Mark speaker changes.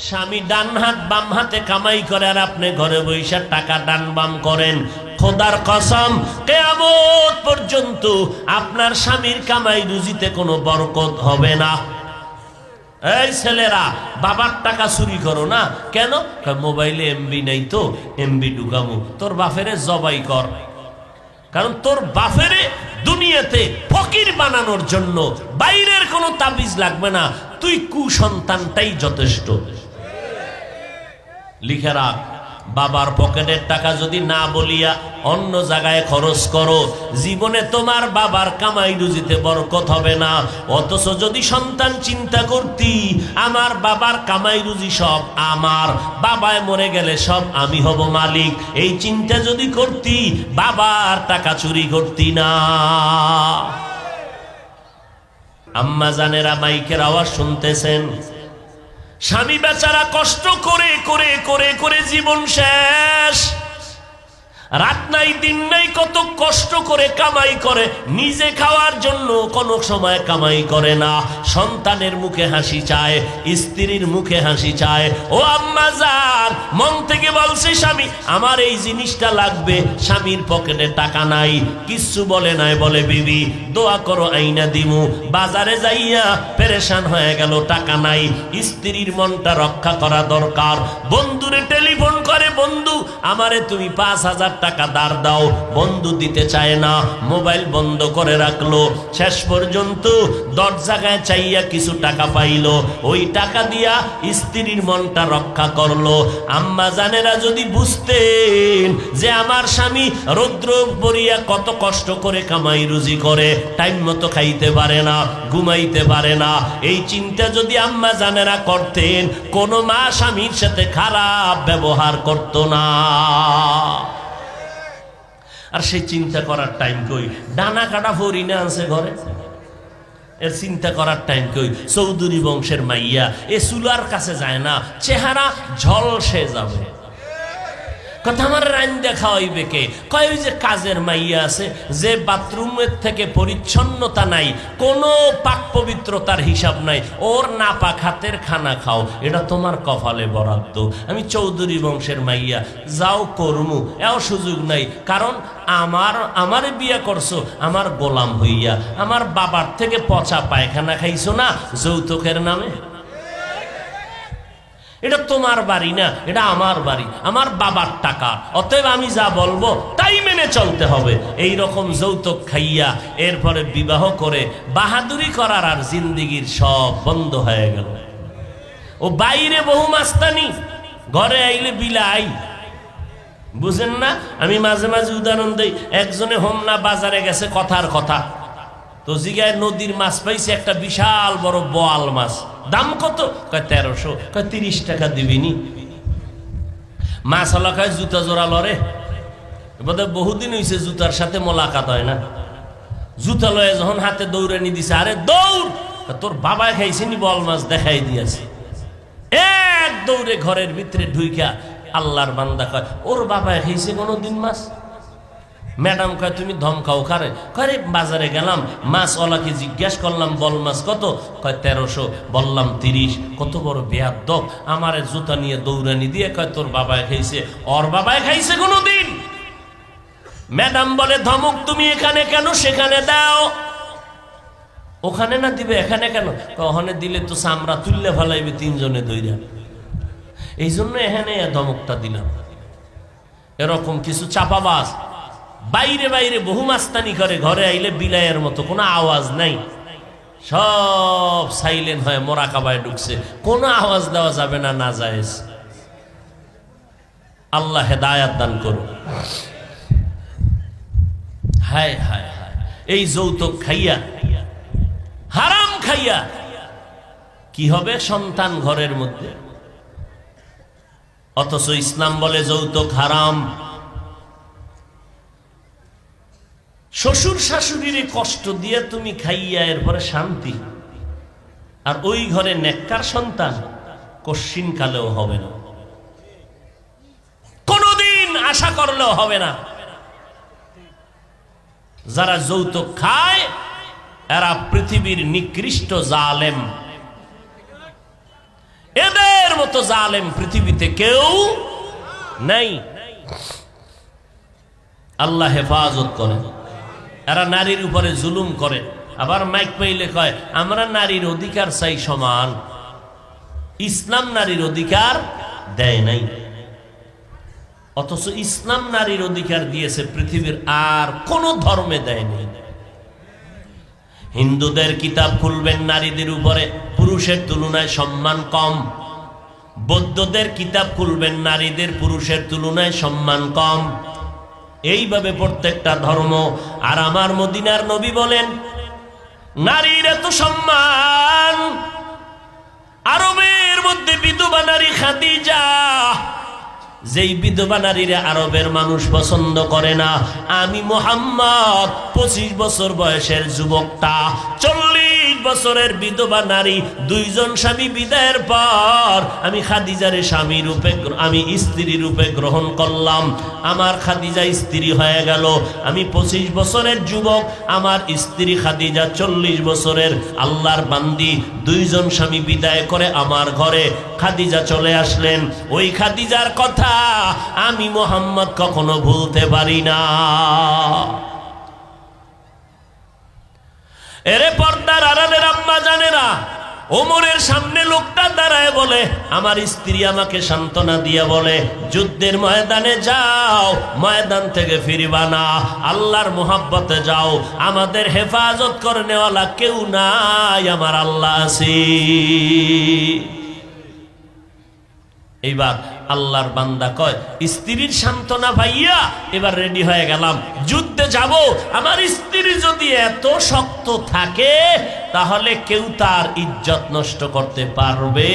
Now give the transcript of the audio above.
Speaker 1: স্বামী ডান হাত, বাম হাতে কামাই করে আর আপনি ঘরে বৈশা টাকা ডান বাম করেন। খোদার কসম, কেয়ামত পর্যন্ত আপনার স্বামীর কামাই রুজিতে কোনো বরকত হবে না। এই ছেলেরা, বাবার টাকা চুরি করো না। কেন? মোবাইলে এমবি নাই তো, এমবি ঢুকামু তোর বাফেরে জবাই কর। কারণ তোর বাফেরে দুনিয়াতে ফকির বানানোর জন্য বাইরের কোনো তাবিজ লাগবে না। তুই কুসন্তানটাই যথেষ্ট। লিখে রাখ, বাবার পকেটের টাকা যদি না বলিয়া অন্য জায়গায় খরচ করো, জীবনে তোমার বাবার কামাই রুজিতে বরকত হবে না। অথচ যদি সন্তান চিন্তা করতি, আমার বাবার কামাই রুজি সব আমার, বাবায় মরে গেলে সব আমি হব মালিক। এই চিন্তা যদি করতি, বাবার টাকা চুরি করতি না। আম্মা জানেরা মাইকের আওয়াজ শুনতেছেন। স্বামী বেচারা কষ্ট করে করে করে করে জীবন শেষ। রাত নাই, দিন নাই, কত কষ্ট করে কামাই করে। নিজে খাওয়ার জন্য কোনো সময় কামাই করে না। সন্তানের মুখে হাসি চায়, স্ত্রীর মুখে হাসি চায়। ও আম্মা যান মন থেকে বলছে, স্বামী, আমার এই জিনিসটা লাগবে, স্বামীর পকেটে টাকা নাই। কিচ্ছু বলে নাই, বলে, বিবি, দোয়া করো, আইনা দিমু। বাজারে যাইয়া পেরেশান হয়ে গেল, টাকা নাই। স্ত্রীর মনটা রক্ষা করা দরকার। বন্ধুরে টেলিফোন আমারে তুমি পাঁচ হাজার টাকা দাঁড় দাও। বন্ধু দিতে চায় না, মোবাইল বন্ধ করে রাখল। শেষ পর্যন্ত দশ জায়গায় চাইয়া কিছু টাকা পাইলো। ওই টাকা দিয়া স্ত্রীর মনটা রক্ষা করল। আম্মা জানেরা যদি বুঝতেন যে আমার স্বামী রৌদ্র পরিয়া কত কষ্ট করে কামাই রুজি করে, টাইম মতো খাইতে পারে না, ঘুমাইতে পারে না। এই চিন্তা যদি আম্মা জানেরা করতেন, কোনো মা স্বামীর সাথে খারাপ ব্যবহার করতো না। আর সেই চিন্তা করার টাইম কই? ডানা কাটা ফরি না আনছে ঘরে? এর চিন্তা করার টাইম কই? চৌধুরী বংশের মাইয়া, এ চুলার কাছে যায় না, চেহারা ঝলসে যাবে। কথা আমার রাইন দেখা হইবে কে? কয় যে কাজের মাইয়া আছে, যে বাথরুমের থেকে পরিচ্ছন্নতা নাই, কোনো পাক পবিত্রতার হিসাব নাই, ওর না পাক হাতের খানা খাও, এটা তোমার কপালে বরাদ্দ। আমি চৌধুরী বংশের মাইয়া, যাও করমু, এও সুযোগ নাই, কারণ আমার আমার বিয়ে করছ, আমার গোলাম হইয়া, আমার বাবার থেকে পচা পায়খানা খাইছো না, যৌতুকের নামে? এটা তোমার বাড়ি না, এটা আমার বাড়ি, আমার বাবার টাকা। অতএব আমি যা বলব, তাই মেনে চলতে হবে। এই রকম যৌতুক খাইয়া এরপরে বিবাহ করে বাহাদুরি করার আর জিন্দিগির সব বন্ধ হয়ে গেল। ও বাইরে বহু মাস্তানি, ঘরে আইলে বিলাই। বুঝেন না, আমি মাঝে মাঝে উদাহরণ দিই, একজনে হোমনা বাজারে গেছে কথার কথা। তো জিগায় নদীর মাছ পাইছে, একটা বিশাল বড় বোয়াল মাছ। দাম কত? কয়, তেরোশো। কয়, তিরিশ টাকা দিবিনি। মাছ হলা কয়, জুতা জোড়া লরে বোধহয় বহুদিন হয়েছে জুতার সাথে মোলাকাত হয় না। জুতা লয়ে যখন হাতে দৌড়ানি দিছে, আরে দৌড়! তোর বাবা খাইছিনি বল মাছ দেখাই দিয়েছে। এক দৌড়ে ঘরের ভিতরে ঢুইকা আল্লাহর বান্দা কয়, ওর বাবা খাইছে কোনো দিন মাছ? ম্যাডাম কয়, তুমি ধমকাও খারে কয় বাজারে গেলাম, মাছ ওলাকে জিজ্ঞেস করলাম, বল মাছ কত? কয়, তেরোশো, বললাম তিরিশ, কত বড় বেয়াদব, আমার জুতা নিয়ে দৌড়ানি দিয়ে কয়, তোর বাবায় খাইছে, ওর বাবায় খাইছে কোনোদিন? ম্যাডাম বলে, ধমক, তুমি এখানে কেন? সেখানে দাও। ওখানে না দিবে, এখানে কেন? ওখানে দিলে তো চামড়া তুললে ফেলাইবে তিনজনে দইরা। এই জন্য এখানে ধমকটা দিলাম। এরকম কিছু চাপাবাজ বাইরে বাইরে বহু মাস্তানি করে, ঘরে আইলে বিলাইয়ের মতো, কোনো আওয়াজ নাই। সব সাইলেন্ট হয়ে মোরাকাবায় ঢুকছে। কোনো আওয়াজ দেওয়া যাবে না না যায় আল্লাহ হেদায়াত দান করুন হায় হায় হায়। এই যৌতুক খাইয়া, হারাম খাইয়া, কি হবে সন্তান ঘরের মধ্যে? অথচ ইসলাম বলে যৌতুক হারাম। শ্বশুর শাশুড়ির কষ্ট দিয়ে তুমি খাইয়া এরপরে শান্তি। আর ওই ঘরে নেককার সন্তান কশ্চিন কালেও হবে না। কোনদিন আশা করলেও হবে না। যারা যৌতুক খায়, এরা পৃথিবীর নিকৃষ্ট জালেম। এদের এদের মতো জালেম পৃথিবীতে কেউ নাই। আল্লাহ হেফাজত করে এরা নারীর উপরে জুলুম করে। আবার মাইক পাইলে কয়, আমরা নারীর অধিকার চাই সমান। ইসলাম নারীর অধিকার দেয় নাই। অথচ ইসলাম নারীর অধিকার দিয়েছে পৃথিবীর আর কোন ধর্মে দেয়নি হিন্দুদের কিতাব খুলবেন নারীদের উপরে, পুরুষের তুলনায় সম্মান কম। বৌদ্ধদের কিতাব খুলবেন নারীদের পুরুষের তুলনায় সম্মান কম। এইভাবে প্রত্যেকটা ধর্ম। আর আমার মদিনার নবী বলেন, নারীর এত সম্মান। আরবের মধ্যে বিধবা নারী খাদিজা। যেই বিধবা নারীরা আরবের মানুষ পছন্দ করে না, আমি মোহাম্মদ, পঁচিশ বছর বয়সের যুবকটা, চল্লিশ বছরের বিধবা নারী, দুইজন স্বামী বিদায়ের পর আমি খাদিজারে স্বামী রূপে আমি স্ত্রী রূপে গ্রহণ করলাম। আমার খাদিজা স্ত্রী হয়ে গেল। আমি পঁচিশ বছরের যুবক, আমার স্ত্রী খাদিজা চল্লিশ বছরের আল্লাহর বান্দি। দুইজন স্বামী বিদায় করে আমার ঘরে খাদিজা চলে আসলেন। ওই খাদিজার কথা আমি মোহাম্মদ কখনো ভুলতে পারি না। এরে ওমরের সামনে লোকটা দাঁড়ায় বলে, আমার স্ত্রী আমাকে সান্ত্বনা দিয়ে বলে, যুদ্ধের ময়দানে যাও, ময়দান থেকে ফিরিবা না, আল্লাহর মোহাব্বতে যাও, আমাদের হেফাজত করে নেওয়ালা কেউ নাই, আমার আল্লাহ আছি। এইবার আল্লাহর বান্দা কয়, স্ত্রীর সান্ত্বনা ভাইয়া, এবার রেডি হয়ে গেলাম। যুদ্ধে যাব, আমার স্ত্রী যদি এত শক্ত থাকে, তাহলে কেউ তার ইজ্জত নষ্ট করতে পারবে?